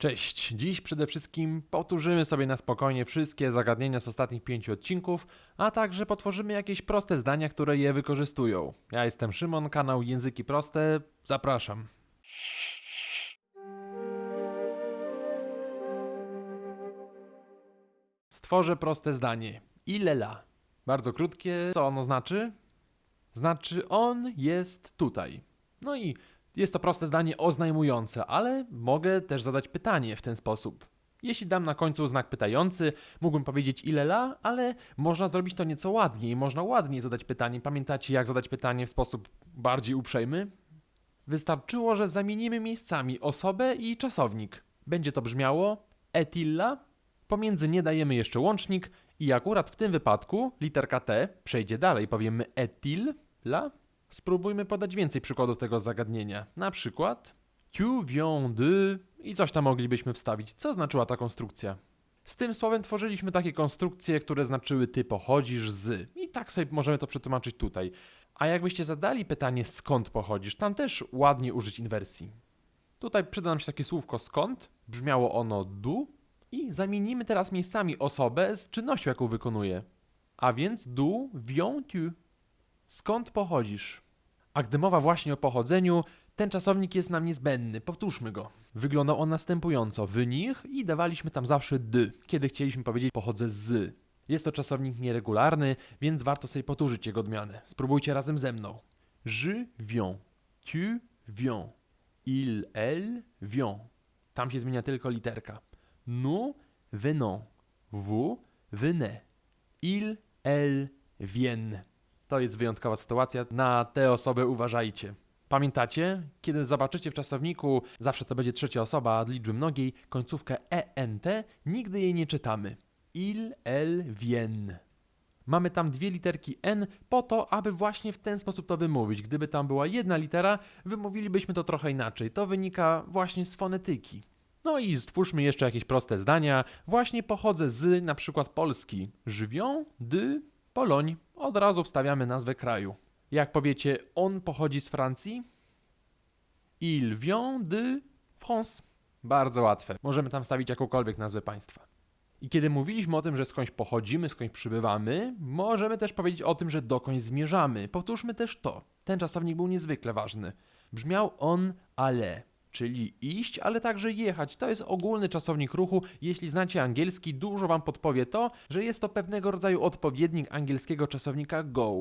Cześć! Dziś przede wszystkim powtórzymy sobie na spokojnie wszystkie zagadnienia z ostatnich pięciu odcinków, a także potworzymy jakieś proste zdania, które je wykorzystują. Ja jestem Szymon, kanał Języki Proste. Zapraszam. Stworzę proste zdanie. Ile la? Bardzo krótkie. Co ono znaczy? Znaczy on jest tutaj. No i jest to proste zdanie oznajmujące, ale mogę też zadać pytanie w ten sposób. Jeśli dam na końcu znak pytający, mógłbym powiedzieć ile la, ale można zrobić to nieco ładniej. Można ładniej zadać pytanie. Pamiętacie, jak zadać pytanie w sposób bardziej uprzejmy? Wystarczyło, że zamienimy miejscami osobę i czasownik. Będzie to brzmiało etilla, pomiędzy nie dajemy jeszcze łącznik i akurat w tym wypadku literka T przejdzie dalej. Powiemy etil, la. Spróbujmy podać więcej przykładów tego zagadnienia. Na przykład tu viens de i coś tam moglibyśmy wstawić. Co znaczyła ta konstrukcja? Z tym słowem tworzyliśmy takie konstrukcje, które znaczyły ty pochodzisz z. I tak sobie możemy to przetłumaczyć tutaj. A jakbyście zadali pytanie skąd pochodzisz, tam też ładnie użyć inwersji. Tutaj przyda nam się takie słówko skąd, brzmiało ono du i zamienimy teraz miejscami osobę z czynnością, jaką wykonuje. A więc du viens tu. Skąd pochodzisz? A gdy mowa właśnie o pochodzeniu, ten czasownik jest nam niezbędny. Powtórzmy go. Wyglądał on następująco. W nich i dawaliśmy tam zawsze d, kiedy chcieliśmy powiedzieć pochodzę z. Jest to czasownik nieregularny, więc warto sobie powtórzyć jego odmianę. Spróbujcie razem ze mną. Je viens. Tu viens. Il, elle vient. Tam się zmienia tylko literka. Nous venons. Vous venez. Il, elle viennent. To jest wyjątkowa sytuacja. Na tę osobę uważajcie. Pamiętacie? Kiedy zobaczycie w czasowniku, zawsze to będzie trzecia osoba liczby mnogiej, końcówkę ENT, nigdy jej nie czytamy. Il, elle, viennent. Mamy tam dwie literki N po to, aby właśnie w ten sposób to wymówić. Gdyby tam była jedna litera, wymówilibyśmy to trochę inaczej. To wynika właśnie z fonetyki. No i stwórzmy jeszcze jakieś proste zdania. Właśnie pochodzę z na przykład Polski. Żywią, dy, Poloń. Od razu wstawiamy nazwę kraju. Jak powiecie, on pochodzi z Francji? Il vient de France. Bardzo łatwe. Możemy tam wstawić jakąkolwiek nazwę państwa. I kiedy mówiliśmy o tym, że skądś pochodzimy, skądś przybywamy, możemy też powiedzieć o tym, że dokądś zmierzamy. Powtórzmy też to. Ten czasownik był niezwykle ważny. Brzmiał on ale, czyli iść, ale także jechać. To jest ogólny czasownik ruchu. Jeśli znacie angielski, dużo wam podpowie to, że jest to pewnego rodzaju odpowiednik angielskiego czasownika go.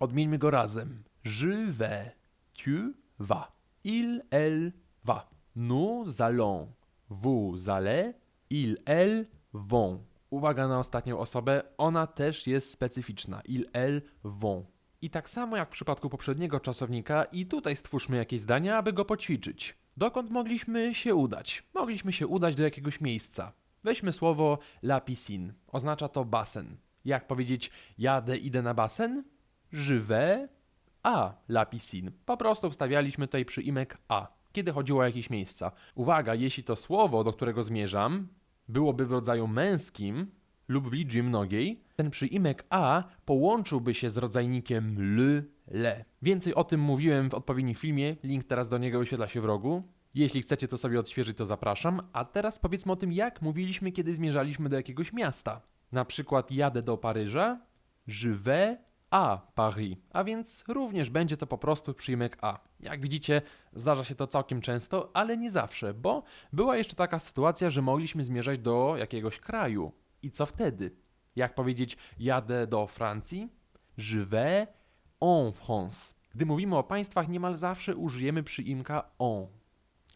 Odmieńmy go razem. Je vais, tu vas, il, elle va, nous allons, vous allez, il, elle vont. Uwaga na ostatnią osobę, ona też jest specyficzna. Il, elle vont. I tak samo jak w przypadku poprzedniego czasownika, i tutaj stwórzmy jakieś zdania, aby go poćwiczyć. Dokąd mogliśmy się udać? Mogliśmy się udać do jakiegoś miejsca. Weźmy słowo la piscine. Oznacza to basen. Jak powiedzieć jadę, idę na basen? Vais à la piscine. Po prostu wstawialiśmy tutaj przyimek a, kiedy chodziło o jakieś miejsca. Uwaga, jeśli to słowo, do którego zmierzam, byłoby w rodzaju męskim lub w liczbie mnogiej, ten przyimek a połączyłby się z rodzajnikiem l, le. Więcej o tym mówiłem w odpowiednim filmie, link teraz do niego wyświetla się w rogu. Jeśli chcecie to sobie odświeżyć, to zapraszam. A teraz powiedzmy o tym, jak mówiliśmy, kiedy zmierzaliśmy do jakiegoś miasta. Na przykład jadę do Paryża, je vais à Paris, a więc również będzie to po prostu przyjmek a. Jak widzicie, zdarza się to całkiem często, ale nie zawsze, bo była jeszcze taka sytuacja, że mogliśmy zmierzać do jakiegoś kraju. I co wtedy? Jak powiedzieć jadę do Francji? Je vais en France. Gdy mówimy o państwach, niemal zawsze użyjemy przyimka en.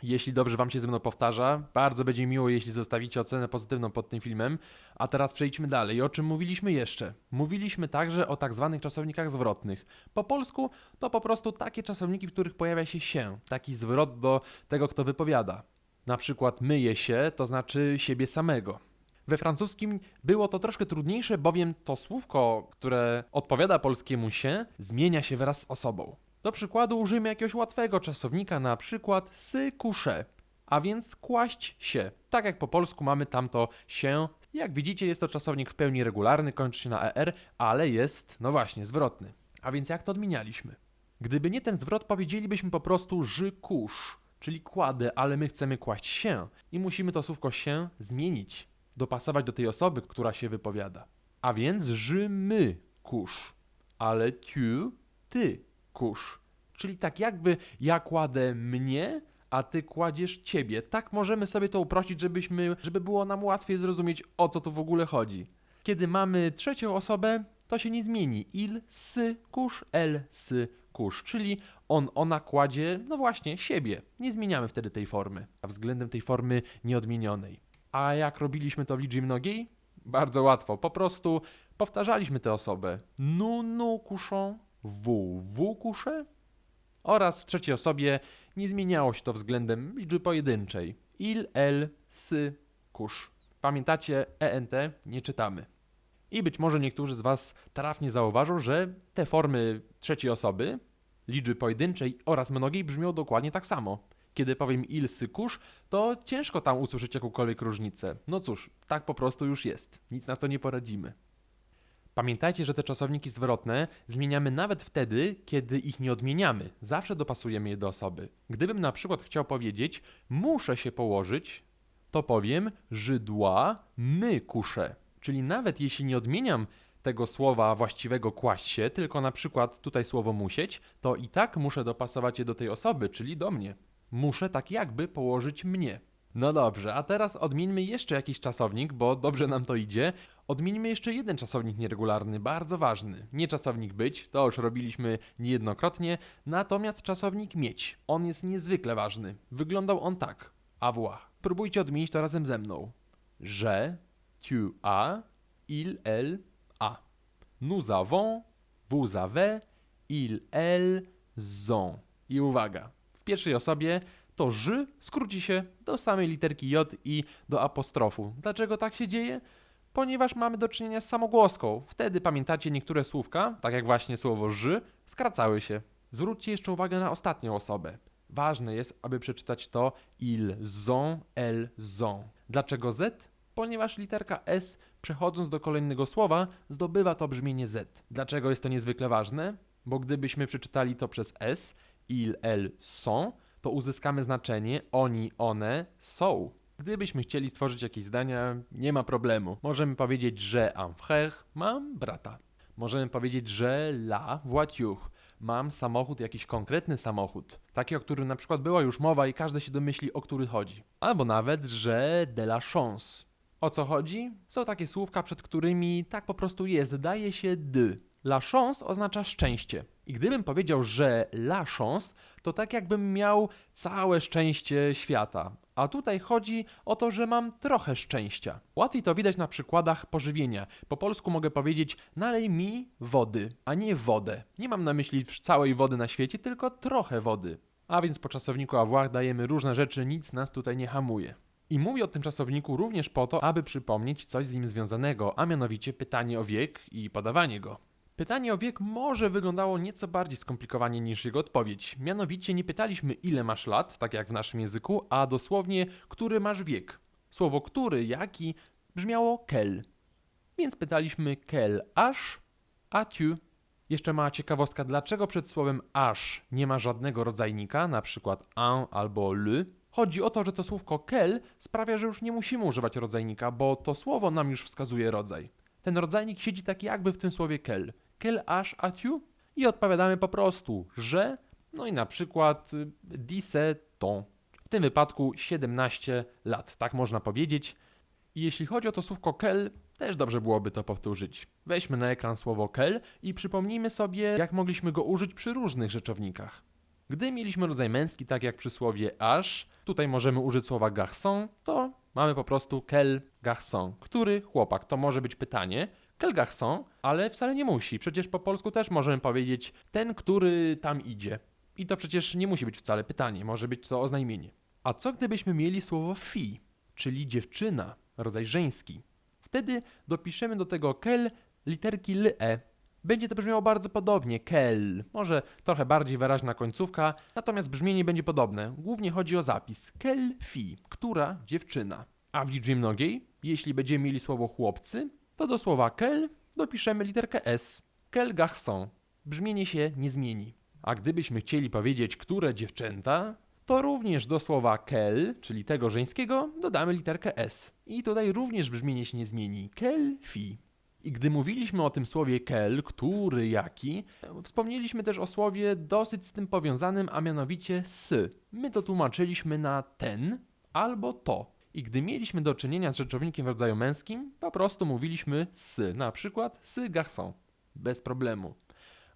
Jeśli dobrze Wam się ze mną powtarza, bardzo będzie miło, jeśli zostawicie ocenę pozytywną pod tym filmem. A teraz przejdźmy dalej. O czym mówiliśmy jeszcze? Mówiliśmy także o tak zwanych czasownikach zwrotnych. Po polsku to po prostu takie czasowniki, w których pojawia się się, taki zwrot do tego, kto wypowiada. Na przykład myje się, to znaczy siebie samego. We francuskim było to troszkę trudniejsze, bowiem to słówko, które odpowiada polskiemu się, zmienia się wraz z osobą. Do przykładu użyjmy jakiegoś łatwego czasownika, na przykład sy coucher, a więc kłaść się. Tak jak po polsku mamy tamto się. Jak widzicie, jest to czasownik w pełni regularny, kończy się na er, ale jest, no właśnie, zwrotny. A więc jak to odmienialiśmy? Gdyby nie ten zwrot, powiedzielibyśmy po prostu couche, czyli kładę, ale my chcemy kłaść się i musimy to słówko się zmienić, dopasować do tej osoby, która się wypowiada. A więc ży my kusz, ale tu ty kusz. Czyli tak jakby ja kładę mnie, a ty kładziesz ciebie. Tak możemy sobie to uprościć, żebyśmy, żeby było nam łatwiej zrozumieć, o co tu w ogóle chodzi. Kiedy mamy trzecią osobę, to się nie zmieni. Il, sy, kusz, el, sy, kusz. Czyli on, ona kładzie, no właśnie, siebie. Nie zmieniamy wtedy tej formy, a względem tej formy nieodmienionej. A jak robiliśmy to w liczbie mnogiej? Bardzo łatwo. Po prostu powtarzaliśmy tę osobę. Nu, nu, kuszą, wu, wu, kusze. Oraz w trzeciej osobie nie zmieniało się to względem liczby pojedynczej. Il, el, sy, kusz. Pamiętacie, ENT nie czytamy. I być może niektórzy z Was trafnie zauważą, że te formy trzeciej osoby, liczby pojedynczej oraz mnogiej brzmią dokładnie tak samo. Kiedy powiem il, sy, kusz, to ciężko tam usłyszeć jakąkolwiek różnicę. No cóż, tak po prostu już jest. Nic na to nie poradzimy. Pamiętajcie, że te czasowniki zwrotne zmieniamy nawet wtedy, kiedy ich nie odmieniamy. Zawsze dopasujemy je do osoby. Gdybym na przykład chciał powiedzieć muszę się położyć, to powiem żydła my kuszę. Czyli nawet jeśli nie odmieniam tego słowa właściwego kłaść się, tylko na przykład tutaj słowo musieć, to i tak muszę dopasować je do tej osoby, czyli do mnie. Muszę tak jakby położyć mnie. No dobrze, a teraz odmieńmy jeszcze jakiś czasownik, bo dobrze nam to idzie. Odmieńmy jeszcze jeden czasownik nieregularny, bardzo ważny. Nie czasownik być, to już robiliśmy niejednokrotnie, natomiast czasownik mieć. On jest niezwykle ważny. Wyglądał on tak. Avoir. Próbujcie odmienić to razem ze mną. Je, tu as, il, elle a. Nous avons, vous avez, il, elles ont. I uwaga, pierwszej osobie to ży skróci się do samej literki J i do apostrofu. Dlaczego tak się dzieje? Ponieważ mamy do czynienia z samogłoską. Wtedy pamiętacie niektóre słówka, tak jak właśnie słowo ży, skracały się. Zwróćcie jeszcze uwagę na ostatnią osobę. Ważne jest, aby przeczytać to ils ont, elles ont. Dlaczego Z? Ponieważ literka S, przechodząc do kolejnego słowa, zdobywa to brzmienie Z. Dlaczego jest to niezwykle ważne? Bo gdybyśmy przeczytali to przez S, il, elles sont, to uzyskamy znaczenie oni, one są. Gdybyśmy chcieli stworzyć jakieś zdania, nie ma problemu. Możemy powiedzieć, że un frère, mam brata. Możemy powiedzieć, że la voiture, mam samochód, jakiś konkretny samochód. Taki, o którym na przykład była już mowa i każdy się domyśli, o który chodzi. Albo nawet, że de la chance. O co chodzi? Są takie słówka, przed którymi tak po prostu jest, daje się d. La chance oznacza szczęście. I gdybym powiedział, że la chance, to tak jakbym miał całe szczęście świata. A tutaj chodzi o to, że mam trochę szczęścia. Łatwiej to widać na przykładach pożywienia. Po polsku mogę powiedzieć nalej mi wody, a nie wodę. Nie mam na myśli całej wody na świecie, tylko trochę wody. A więc po czasowniku avoir dajemy różne rzeczy, nic nas tutaj nie hamuje. I mówię o tym czasowniku również po to, aby przypomnieć coś z nim związanego, a mianowicie pytanie o wiek i podawanie go. Pytanie o wiek może wyglądało nieco bardziej skomplikowanie niż jego odpowiedź. Mianowicie nie pytaliśmy ile masz lat, tak jak w naszym języku, a dosłownie który masz wiek. Słowo który, jaki brzmiało quel. Więc pytaliśmy quel âge as-tu? Jeszcze mała ciekawostka, dlaczego przed słowem âge nie ma żadnego rodzajnika, na przykład un albo le? Chodzi o to, że to słówko quel sprawia, że już nie musimy używać rodzajnika, bo to słowo nam już wskazuje rodzaj. Ten rodzajnik siedzi tak jakby w tym słowie quel. Quel âge as-tu? I odpowiadamy po prostu, że, no i na przykład y, 17 ans. W tym wypadku 17 lat, tak można powiedzieć. I jeśli chodzi o to słówko quel, też dobrze byłoby to powtórzyć. Weźmy na ekran słowo quel i przypomnijmy sobie, jak mogliśmy go użyć przy różnych rzeczownikach. Gdy mieliśmy rodzaj męski, tak jak przy słowie âge, tutaj możemy użyć słowa garçon, to mamy po prostu quel garçon. Który chłopak? To może być pytanie. Quel garçon? Ale wcale nie musi. Przecież po polsku też możemy powiedzieć ten, który tam idzie. I to przecież nie musi być wcale pytanie, może być to oznajmienie. A co gdybyśmy mieli słowo fi, czyli dziewczyna, rodzaj żeński? Wtedy dopiszemy do tego quel literki le. Będzie to brzmiało bardzo podobnie, kel. Może trochę bardziej wyraźna końcówka, natomiast brzmienie będzie podobne. Głównie chodzi o zapis. Kel fi, która dziewczyna. A w liczbie mnogiej, jeśli będziemy mieli słowo chłopcy, to do słowa kel dopiszemy literkę s. Quel garçon. Brzmienie się nie zmieni. A gdybyśmy chcieli powiedzieć, które dziewczęta, to również do słowa kel, czyli tego żeńskiego, dodamy literkę s. I tutaj również brzmienie się nie zmieni. Kel, fi. I gdy mówiliśmy o tym słowie kel, który, jaki, wspomnieliśmy też o słowie dosyć z tym powiązanym, a mianowicie s. My to tłumaczyliśmy na ten albo to. I gdy mieliśmy do czynienia z rzeczownikiem w rodzaju męskim, po prostu mówiliśmy s, na przykład s garçon. Bez problemu.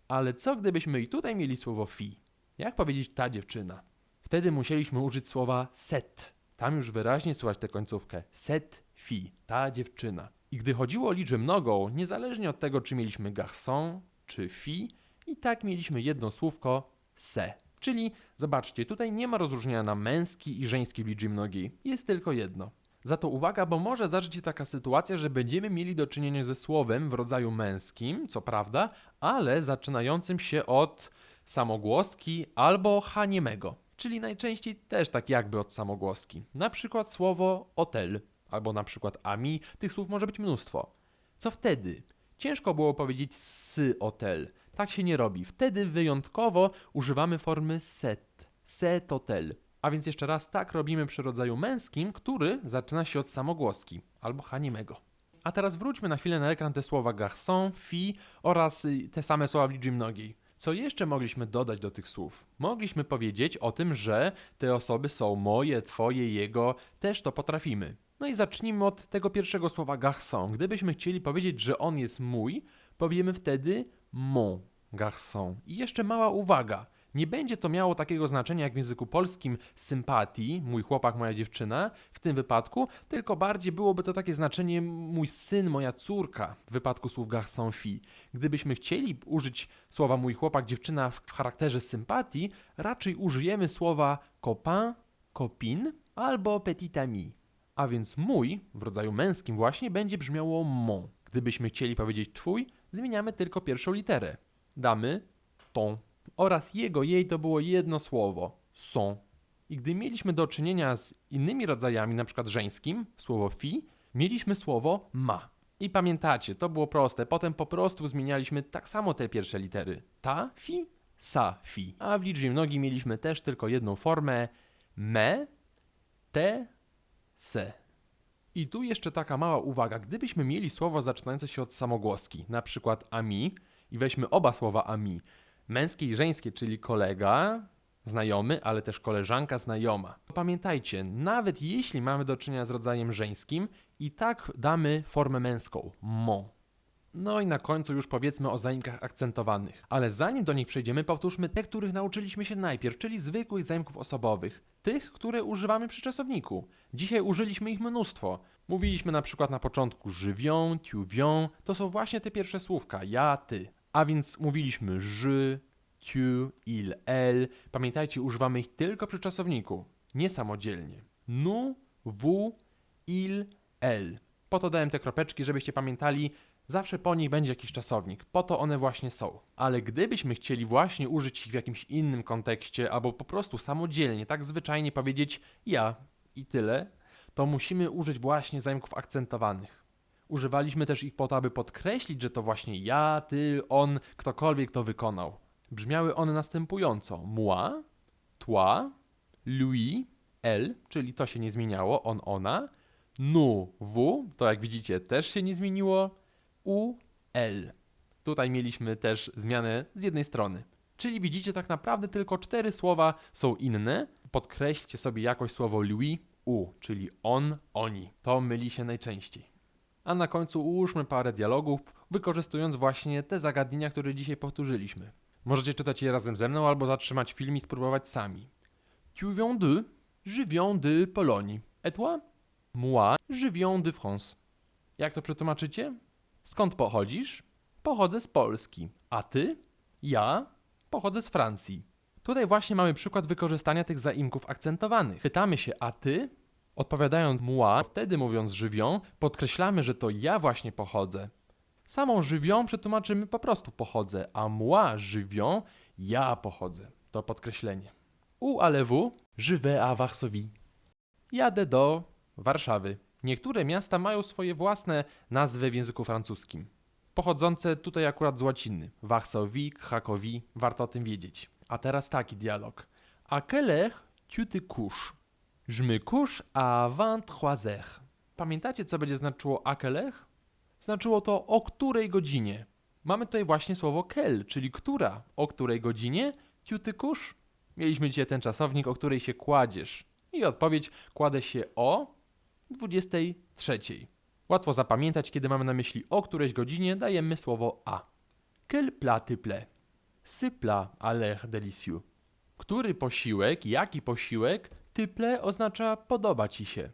Ale co gdybyśmy i tutaj mieli słowo fi? Jak powiedzieć ta dziewczyna? Wtedy musieliśmy użyć słowa set. Tam już wyraźnie słychać tę końcówkę. Set fi, ta dziewczyna. I gdy chodziło o liczbę mnogą, niezależnie od tego, czy mieliśmy garçon, czy fi, i tak mieliśmy jedno słówko se. Czyli, zobaczcie, tutaj nie ma rozróżnienia na męski i żeński w liczbie mnogiej. Jest tylko jedno. Za to uwaga, bo może zdarzyć się taka sytuacja, że będziemy mieli do czynienia ze słowem w rodzaju męskim, co prawda, ale zaczynającym się od samogłoski albo haniemego, czyli najczęściej też tak jakby od samogłoski. Na przykład słowo hotel, albo na przykład ami, tych słów może być mnóstwo. Co wtedy? Ciężko było powiedzieć sy hotel. Tak się nie robi. Wtedy wyjątkowo używamy formy set. Set hotel. A więc jeszcze raz tak robimy przy rodzaju męskim, który zaczyna się od samogłoski albo hanimego. A teraz wróćmy na chwilę na ekran te słowa garçon, fi oraz y, te same słowa w liczbie mnogiej. Co jeszcze mogliśmy dodać do tych słów? Mogliśmy powiedzieć o tym, że te osoby są moje, twoje, jego, też to potrafimy. No i zacznijmy od tego pierwszego słowa garçon. Gdybyśmy chcieli powiedzieć, że on jest mój, powiemy wtedy mon garçon. I jeszcze mała uwaga. Nie będzie to miało takiego znaczenia jak w języku polskim sympatii, mój chłopak, moja dziewczyna, w tym wypadku, tylko bardziej byłoby to takie znaczenie mój syn, moja córka, w wypadku słów garçon fi. Gdybyśmy chcieli użyć słowa mój chłopak, dziewczyna w charakterze sympatii, raczej użyjemy słowa copain, copine albo petit ami. A więc mój, w rodzaju męskim właśnie, będzie brzmiało mon. Gdybyśmy chcieli powiedzieć twój, zmieniamy tylko pierwszą literę. Damy ton. Oraz jego, jej to było jedno słowo. Sont. I gdy mieliśmy do czynienia z innymi rodzajami, na przykład żeńskim, słowo fi, mieliśmy słowo ma. I pamiętacie, to było proste. Potem po prostu zmienialiśmy tak samo te pierwsze litery. Ta, fi, sa, fi. A w liczbie mnogiej mieliśmy też tylko jedną formę me, te, se. I tu jeszcze taka mała uwaga. Gdybyśmy mieli słowo zaczynające się od samogłoski, na przykład ami, i weźmy oba słowa ami, męskie i żeńskie, czyli kolega, znajomy, ale też koleżanka, znajoma. Pamiętajcie, nawet jeśli mamy do czynienia z rodzajem żeńskim, i tak damy formę męską mon. No i na końcu już powiedzmy o zaimkach akcentowanych. Ale zanim do nich przejdziemy, powtórzmy te, których nauczyliśmy się najpierw, czyli zwykłych zaimków osobowych. Tych, które używamy przy czasowniku. Dzisiaj użyliśmy ich mnóstwo. Mówiliśmy na przykład na początku żywią, vion, to są właśnie te pierwsze słówka, ja, ty. A więc mówiliśmy je, tu, il, elle. Pamiętajcie, używamy ich tylko przy czasowniku, nie samodzielnie. Nous, vous, il, elle. Po to dałem te kropeczki, żebyście pamiętali, zawsze po nich będzie jakiś czasownik. Po to one właśnie są. Ale gdybyśmy chcieli właśnie użyć ich w jakimś innym kontekście, albo po prostu samodzielnie, tak zwyczajnie powiedzieć ja i tyle, to musimy użyć właśnie zaimków akcentowanych. Używaliśmy też ich po to, aby podkreślić, że to właśnie ja, ty, on, ktokolwiek to wykonał. Brzmiały one następująco: moi, toi, lui, elle, czyli to się nie zmieniało, on, ona, nous, vous, to jak widzicie też się nie zmieniło, u, elle. Tutaj mieliśmy też zmianę z jednej strony. Czyli widzicie, tak naprawdę tylko cztery słowa są inne. Podkreślcie sobie jakoś słowo lui, u, czyli on, oni. To myli się najczęściej. A na końcu ułóżmy parę dialogów, wykorzystując właśnie te zagadnienia, które dzisiaj powtórzyliśmy. Możecie czytać je razem ze mną albo zatrzymać film i spróbować sami. Tu viens de? Je viens de Pologne. Et toi? Moi, viens de France. Jak to przetłumaczycie? Skąd pochodzisz? Pochodzę z Polski. A ty? Ja? Pochodzę z Francji. Tutaj właśnie mamy przykład wykorzystania tych zaimków akcentowanych. Pytamy się, a ty? Odpowiadając moi, wtedy mówiąc żywią, podkreślamy, że to ja właśnie pochodzę. Samą żywią przetłumaczymy po prostu pochodzę, a moi żywią, ja pochodzę. To podkreślenie. U ale w, je vais à Varsovie. Jadę do Warszawy. Niektóre miasta mają swoje własne nazwy w języku francuskim. Pochodzące tutaj akurat z łaciny. Varsovie, Krakowi, warto o tym wiedzieć. A teraz taki dialog. A quelle heure Tu te couches. Je me couche à 23 heures. Pamiętacie, co będzie znaczyło à quelle heure? Znaczyło to o której godzinie. Mamy tutaj właśnie słowo quelle, czyli która. O której godzinie? Te couches. Mieliśmy dzisiaj ten czasownik, o której się kładziesz. I odpowiedź kładę się o 23. Łatwo zapamiętać, kiedy mamy na myśli o którejś godzinie, dajemy słowo a. Quel plat te plaît? Ce plat a l'air délicieux. Który posiłek, jaki posiłek, plaît oznacza podoba ci się.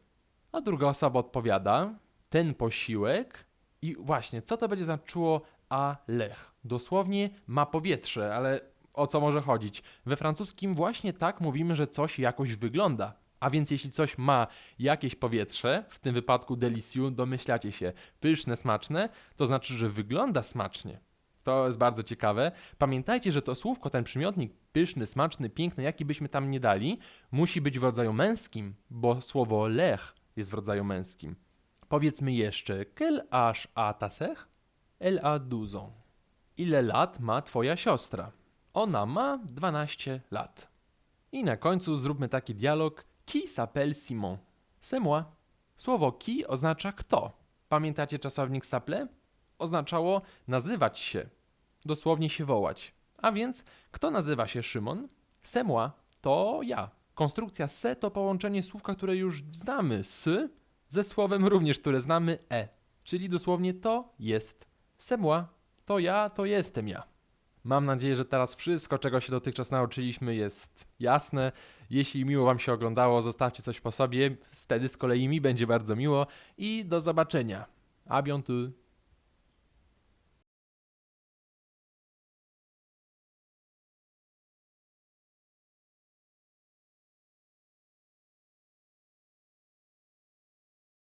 A druga osoba odpowiada, ten posiłek i właśnie, co to będzie znaczyło a l'air? Dosłownie ma powietrze, ale o co może chodzić? We francuskim właśnie tak mówimy, że coś jakoś wygląda. A więc jeśli coś ma jakieś powietrze, w tym wypadku delicieux, domyślacie się, pyszne, smaczne, to znaczy, że wygląda smacznie. To jest bardzo ciekawe. Pamiętajcie, że to słówko, ten przymiotnik pyszny, smaczny, piękny, jaki byśmy tam nie dali, musi być w rodzaju męskim, bo słowo lech jest w rodzaju męskim. Powiedzmy jeszcze, quel âge a ta sœur? Elle a 12 ans. Ile lat ma twoja siostra? Ona ma 12 lat. I na końcu zróbmy taki dialog. Qui s'appelle Simon? C'est moi. Słowo qui oznacza kto. Pamiętacie czasownik s'appelle? Oznaczało nazywać się. Dosłownie się wołać. A więc kto nazywa się Szymon? C'est moi. To ja. Konstrukcja se to połączenie słówka, które już znamy. S ze słowem również, które znamy e. Czyli dosłownie to jest. C'est moi. To ja, to jestem ja. Mam nadzieję, że teraz wszystko, czego się dotychczas nauczyliśmy, jest jasne. Jeśli miło Wam się oglądało, zostawcie coś po sobie. Wtedy z kolei mi będzie bardzo miło. I do zobaczenia. A.